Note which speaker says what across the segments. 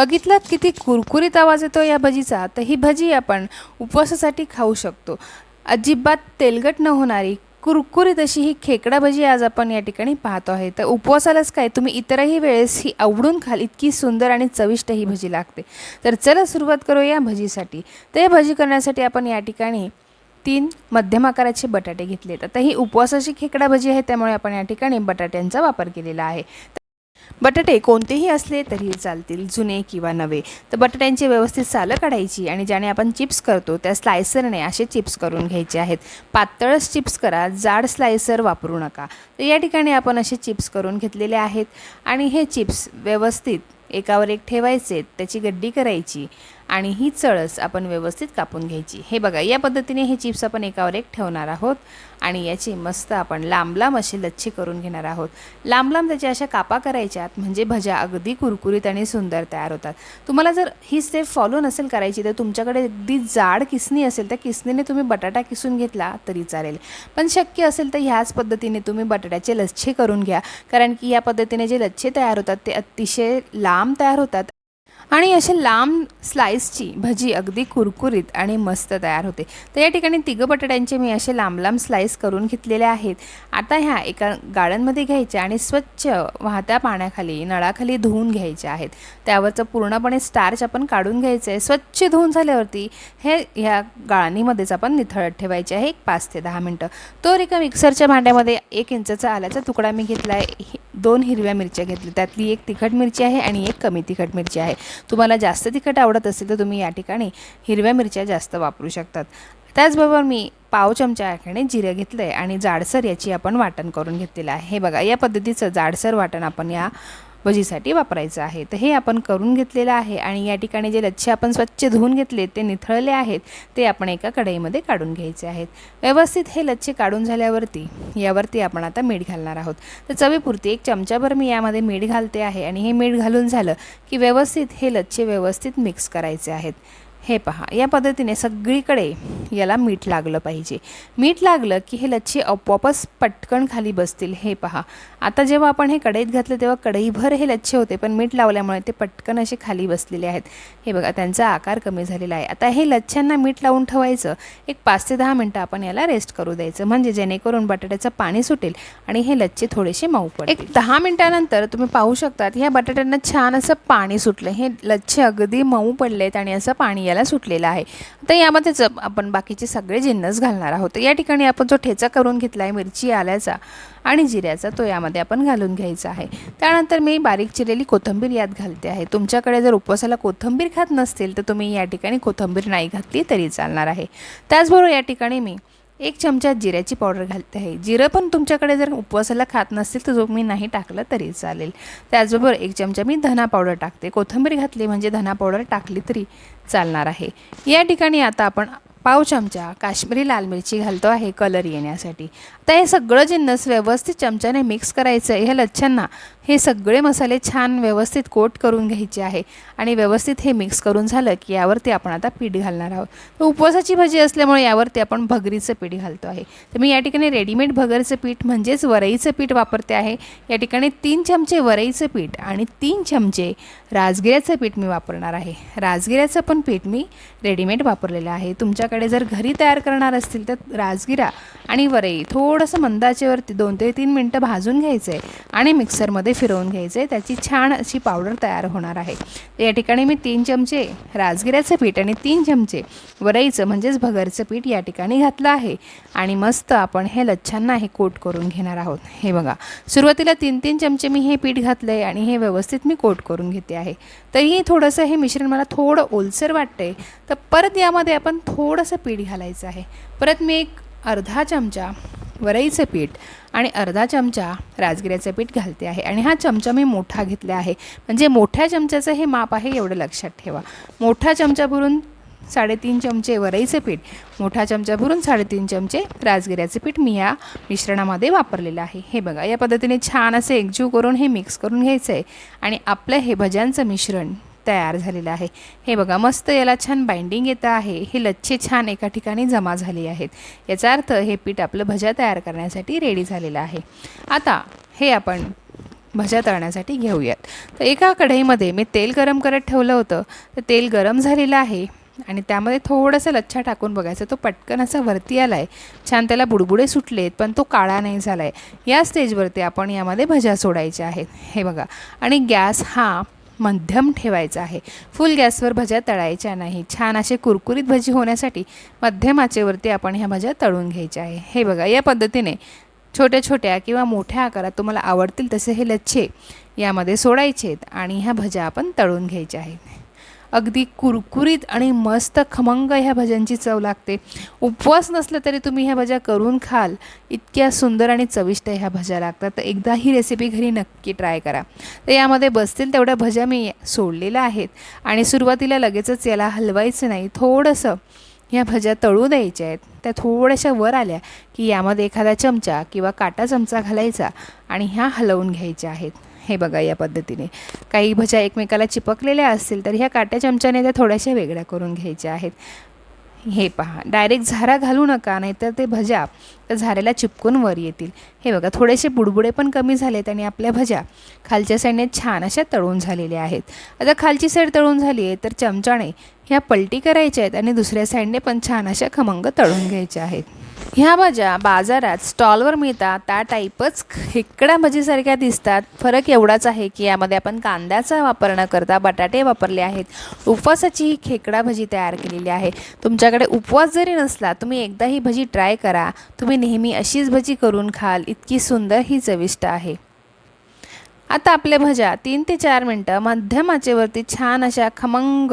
Speaker 1: बघितलात किती कुरकुरीत आवाज येतो या भजीचा? तर ही भजी आपण उपवासासाठी खाऊ शकतो. अजिबात तेलगट न होणारी कुरकुरीत अशी ही खेकडा भजी आज आपण या ठिकाणी पाहतो आहे. तर उपवासालाच काय तुम्ही इतरही वेळेस ही आवडून खाल इतकी सुंदर आणि चविष्ट ही भजी लागते. तर चला सुरुवात करूया भजीसाठी. तर या भजी करण्यासाठी आपण या ठिकाणी तीन मध्यम आकाराचे बटाटे घेतले तर ही उपवासाची खेकडा भजी आहे त्यामुळे आपण या ठिकाणी बटाट्यांचा वापर केलेला आहे. बटाटे कोणतेही असले तरी चालतील जुने किंवा नवे. तर बटाट्यांची व्यवस्थित सालं काढायची आणि ज्याने आपण चिप्स करतो त्या स्लायसरने असे चिप्स करून घ्यायचे आहेत. पातळच चिप्स करा जाड स्लायसर वापरू नका. तर या ठिकाणी आपण असे चिप्स करून घेतलेले आहेत आणि हे चिप्स व्यवस्थित एकावर एक ठेवायचे त्याची गड्डी करायची आणि ही चळस आपण व्यवस्थित कापून घ्यायची. हे बघा या पद्धतीने हे चिप्स आपण एकावर एक ठेवणार आहोत. आणि याची मस्त आपण लांब लांब अशी लच्छी करून घेणार आहोत. लांब लांब त्याच्या अशा कापा करायच्यात म्हणजे भज्या अगदी कुरकुरीत आणि सुंदर तयार होतात. तुम्हाला जर ही स्टेप फॉलो नसेल करायची तर तुमच्याकडे अगदी जाड किसणी असेल त्या किसणीने तुम्ही बटाटा किसून घेतला तरी चालेल. पण शक्य असेल तर ह्याच पद्धतीने तुम्ही बटाट्याचे लच्छे करून घ्या. कारण की या पद्धतीने जे लच्छे तयार होतात ते अतिशय लांब तयार होतात. आणि असे लांब स्लाईसची भजी अगदी कुरकुरीत आणि मस्त तयार होते. तर या ठिकाणी तिघं बटाट्यांचे मी असे लांब लांब स्लाईस करून घेतलेले आहेत. आता ह्या एका गाळणमध्ये घ्यायच्या आणि स्वच्छ वाहत्या पाण्याखाली नळाखाली धुवून घ्यायच्या आहेत. त्यावरचं पूर्णपणे स्टार्च आपण काढून घ्यायचं आहे स्वच्छ धुवून झाल्यावरती हे ह्या गाळणीमध्येच आपण निथळत ठेवायचे आहे एक पाच ते दहा मिनटं. तो एका मिक्सरच्या भांड्यामध्ये एक इंचाचा आल्याचा तुकडा मी घेतला आहे दोन हिरव्या मिरच्या घेतल्या. त्यातली एक तिखट मिरची आहे आणि एक कमी तिखट मिरची आहे. तुम्हाला जास्त तिखट आवडत असेल तर तुम्ही या ठिकाणी हिरव्या मिरच्या जास्त वापरू शकतात. त्याचबरोबर मी पाव चमचा याकडे जिरं घेतलं आहे आणि जाडसर याची आपण वाटण करून घेतलेलं आहे. हे बघा या पद्धतीचं जाडसर वाटण आपण या भजीसाठी वापरायचं आहे. तर हे आपण करून घेतलेलं आहे आणि या ठिकाणी जे लच्छे आपण स्वच्छ धुवून घेतले ते निथळले आहेत ते आपण एका कढईमध्ये काढून घ्यायचे आहेत. व्यवस्थित हे लच्छे काढून झाल्यावरती यावरती आपण आता मीठ घालणार आहोत. तर चवीपुरती एक चमचाभर मी यामध्ये मीठ घालते आहे आणि हे मीठ घालून झालं की व्यवस्थित हे लच्छे व्यवस्थित मिक्स करायचे आहेत. हे पहा या पद्धतीने सगळीकडे याला मीठ लागलं पाहिजे. मीठ लागलं की हे लच्छे आपोआपच पटकन खाली बसतील. हे पहा आता जेव्हा आपण हे कढईत घातलं तेव्हा कढईभर हे लच्छे होते पण मीठ लावल्यामुळे ते पटकन असे खाली बसलेले आहेत. हे बघा त्यांचा आकार कमी झालेला आहे. आता हे लच्छ्यांना मीठ लावून ठेवायचं एक पाच ते दहा मिनटं आपण याला रेस्ट करू द्यायचं. म्हणजे जेणेकरून बटाट्याचं पाणी सुटेल आणि हे लच्छे थोडेसे मऊ पडेल एक दहा मिनटानंतर तुम्ही पाहू शकतात ह्या बटाट्यांना छान असं पाणी सुटलं. हे लच्छे अगदी मऊ पडलेत आणि असं पाणी याला सुटलेला आहे. आता यामध्येच आपण बाकीचे सगळे जिन्नस घालणार आहोत या ठिकाणी आपण जो ठेचा करून घेतला आहे मिरची आल्याचा आणि जिऱ्याचा तो यामध्ये आपण घालून घ्यायचा आहे. त्यानंतर मी बारीक चिरलेली कोथिंबीर यात घालते आहे. तुमच्याकडे जर उपवासाला कोथिंबीर खात नसतील तर तुम्ही या ठिकाणी कोथिंबीर नाही घातली तरी चालणार आहे. त्याचबरोबर या ठिकाणी मी एक चमचा जिऱ्याची पावडर घालते आहे. जिरं पण तुमच्याकडे जर उपवासाला खात नसतील तर तुम्ही नाही टाकलं तरी चालेल. त्याचबरोबर एक चमचा मी धना पावडर टाकते. कोथिंबीर घातली म्हणजे धना पावडर टाकली तरी चालणार आहे. या ठिकाणी आता आपण पाव चमचा काश्मीरी लाल मिरची घालतो आहे कलर येण्यासाठी. आता हे सगळं जिन्नस व्यवस्थित चमच्याने मिक्स करायचं आहे ह्या लच्छांना हे सगळे मसाले छान व्यवस्थित कोट करून घ्यायचे आहे आणि व्यवस्थित हे मिक्स करून झालं की यावरती आपण आता पीठ घालणार आहोत. तर उपवासाची भजी असल्यामुळे यावरती आपण भगरीचं पीठ घालतो आहे. तर मी या ठिकाणी रेडीमेड भगरचं पीठ म्हणजेच वरईचं पीठ वापरते आहे. या ठिकाणी तीन चमचे वरईचं पीठ आणि तीन चमचे राजगिऱ्याचं पीठ मी वापरणार आहे. राजगिऱ्याचं पण पीठ मी रेडीमेड वापरलेलं आहे. तुमच्याकडे जर घरी तयार करणार असतील तर राजगिरा आणि वरई थोडंसं मंदाचेवरती दोन ते तीन मिनटं भाजून घ्यायचं आहे आणि मिक्सरमध्ये फिरवून घ्यायचं. आहे त्याची छान अशी पावडर तयार होणार आहे. या ठिकाणी मी तीन चमचे राजगिऱ्याचं पीठ आणि तीन चमचे वरईचं म्हणजेच भगरचं पीठ या ठिकाणी घातलं आहे. आणि मस्त आपण हे लच्छांना हे कोट करून घेणार आहोत. हे बघा सुरुवातीला तीन तीन चमचे मी हे पीठ घातलं आहे आणि हे व्यवस्थित मी कोट करून घेते आहे. तरीही थोडंसं हे मिश्रण मला थोडं ओलसर वाटतं आहे तर परत यामध्ये आपण थोडंसं पीठ घालायचं आहे. परत मी एक अर्धा चमचा वरईचं पीठ आणि अर्धा चमचा राजगिऱ्याचं पीठ घालते आहे. आणि हा चमचा मी मोठा घेतला आहे. म्हणजे मोठ्या चमच्याचं हे माप आहे एवढं लक्षात ठेवा. मोठा चमचा भरून साडेतीन चमचे वरईचं पीठ मोठा चमचा भरून साडेतीन चमचे राजगिऱ्याचं पीठ मी या मिश्रणामध्ये वापरलेलं आहे. हे बघा या पद्धतीने छान असे एकजीव करून हे मिक्स करून घ्यायचं आहे आणि आपलं हे भज्यांचं मिश्रण तयार झालेलं आहे. हे बघा मस्त याला छान बाइंडिंग येतं आहे. हे लच्छे छान एका ठिकाणी जमा झाले आहेत. याचा अर्थ हे पीठ आपलं भजा तयार करण्यासाठी रेडी झालेलं आहे. आता हे आपण भज्या तळण्यासाठी घेऊयात. तर एका कढईमध्ये मी तेल गरम करत ठेवलं होतं. तर तेल गरम झालेलं आहे आणि त्यामध्ये थोडंसं लच्छा टाकून बघायचं. तो पटकन असा वरती आला आहे छान त्याला बुडबुडे सुटलेत पण तो काळा नाही झाला आहे या स्टेजवरती आपण यामध्ये भज्या सोडायच्या आहेत. हे बघा. आणि गॅस हा मध्यम ठेवायचा आहे. फुल गॅसवर भज्या तळायच्या नाही. छान असे कुरकुरीत भजी होण्यासाठी मध्यम आचेवरती आपण ह्या भज्या तळून घ्यायच्या आहे. हे बघा या पद्धतीने छोट्या छोट्या किंवा मोठ्या आकारात तुम्हाला आवडतील तसे हे लच्छे यामध्ये सोडायचे आहेत आणि ह्या भज्या आपण तळून घ्यायच्या आहेत. अगदी कुरकुरीत आणि मस्त खमंग ह्या भज्यांची चव लागते. उपवास नसलं तरी तुम्ही ह्या भज्या करून खाल. इतक्या सुंदर आणि चविष्ट ह्या भज्या लागतात. तर एकदा ही रेसिपी घरी नक्की ट्राय करा. तर यामध्ये बसतील तेवढ्या भज्या मी सोडलेल्या आहेत. आणि सुरुवातीला लगेचच याला हलवायचं नाही. थोडंसं ह्या भज्या तळू द्यायच्या आहेत. त्या थोड्याशा वर आल्या की यामध्ये एखादा चमचा किंवा काटा चमचा घालायचा आणि ह्या हलवून घ्यायच्या आहेत. हे बघा या पद्धतीने. काही भज्या एकमेकाला चिपकलेल्या असतील तर ह्या काट्या चमच्याने त्या थोड्याशा वेगळ्या करून घ्यायच्या आहेत. हे पहा डायरेक्ट झारा घालू नका नाहीतर ते भज्या त्या झाऱ्याला चिपकून वर येतील. हे बघा थोडेसे बुडबुडे पण कमी झालेत आणि आपल्या भज्या खालच्या साईडने छान अशा तळून झालेल्या आहेत. आता खालची साईड तळून झाली आहे तर चमच्याने ह्या पलटी करायच्या आहेत आणि दुसऱ्या साईडने पण छान अशा खमंग तळून घ्यायच्या आहेत. ह्या भाज्या बाजारात स्टॉलवर मिळतात त्या टाईपच खेकडा भजीसारख्या दिसतात. फरक एवढाच आहे की यामध्ये आपण कांद्याचा वापर न करता बटाटे वापरले आहेत. उपवासाची ही खेकडा भजी तयार केलेली आहे. तुमच्याकडे उपवास जरी नसला तुम्ही एकदा ही भजी ट्राय करा. तुम्ही नेहमी अशीच भजी करून खाल इतकी सुंदर ही चविष्ट आहे. आता आपल्या भज्या तीन ते चार मिनटं मध्यम आचेवरती छान अशा खमंग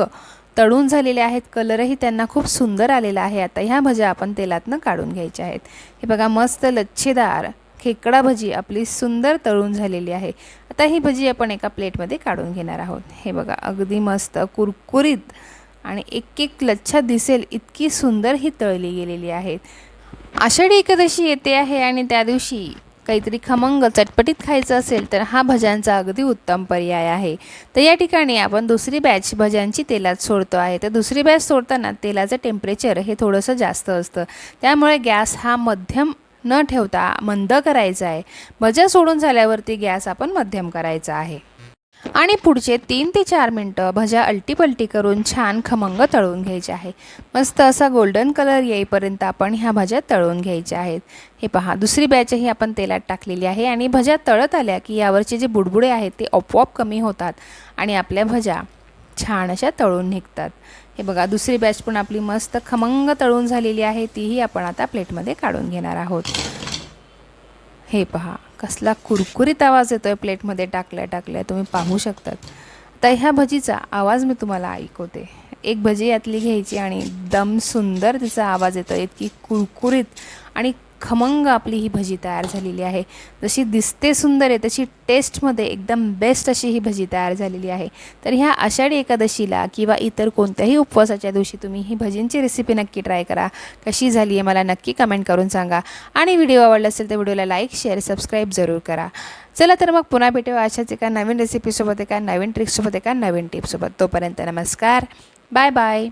Speaker 1: तळून झालेले आहेत. कलरही त्यांना खूप सुंदर आलेला आहे. आता ह्या भज्या आपण तेलातनं काढून घ्यायच्या आहेत. हे बघा मस्त लच्छेदार खेकडा भजी आपली सुंदर तळून झालेली आहे. आता ही भजी आपण एका प्लेटमध्ये काढून घेणार आहोत. हे बघा अगदी मस्त कुरकुरीत आणि एक एक लच्छा दिसेल इतकी सुंदर ही तळली गेलेली आहेत आषाढी एकादशी येते आहे आणि त्या दिवशी काहीतरी खमंग चटपटीत खायचं असेल तर हा भज्यांचा अगदी उत्तम पर्याय आहे. तर या ठिकाणी आपण दुसरी बॅच भज्यांची तेलात सोडतो आहे. तर दुसरी बॅच सोडताना तेलाचं टेम्परेचर हे थोडंसं जास्त असतं. त्यामुळे गॅस हा मध्यम न ठेवता मंद करायचा आहे. भज्या सोडून झाल्यावरती गॅस आपण मध्यम करायचा आहे. आणि पुढचे तीन ते चार मिनटं भज्या अलटीपलटी करून छान खमंग तळून घ्यायचे आहे. मस्त असा गोल्डन कलर येईपर्यंत आपण ह्या भज्या तळून घ्यायच्या आहेत. हे पहा दुसरी बॅचही आपण तेलात टाकलेली आहे आणि भज्या तळत आल्या की यावरचे जे बुडबुडे आहेत ते आपोआप कमी होतात आणि आपल्या भज्या छान अशा तळून निघतात. हे बघा दुसरी बॅच पण आपली मस्त खमंग तळून झालेली आहे तीही आपण आता प्लेटमध्ये काढून घेणार आहोत. हे पहा कसला कुरकुरीत आवाज येतोय प्लेटमध्ये टाकल्या टाकल्या तुम्ही पाहू शकतात. तर ह्या भजीचा आवाज मी तुम्हाला ऐकवते. एक भजी यातली घ्यायची आणि दम सुंदर तिचा आवाज येतो इतकी कुरकुरीत आणि खमंग आपली ही भजी तयार झालेली आहे. जशी दिसते सुंदर आहे तशी टेस्टमध्ये एकदम बेस्ट अशी ही भजी तयार झालेली आहे. तर ह्या आषाढी एकादशीला किंवा इतर कोणत्याही उपवासाच्या दिवशी तुम्ही ही भजींची रेसिपी नक्की ट्राय करा. कशी झाली आहे मला नक्की कमेंट करून सांगा. आणि व्हिडिओ आवडला असेल तर व्हिडिओला लाईक शेअर सबस्क्राईब जरूर करा. चला तर मग पुन्हा भेटूया अशाच एका नवीन रेसिपीसोबत एका नवीन ट्रिक्ससोबत एका नवीन टिप्ससोबत तोपर्यंत नमस्कार. Bye bye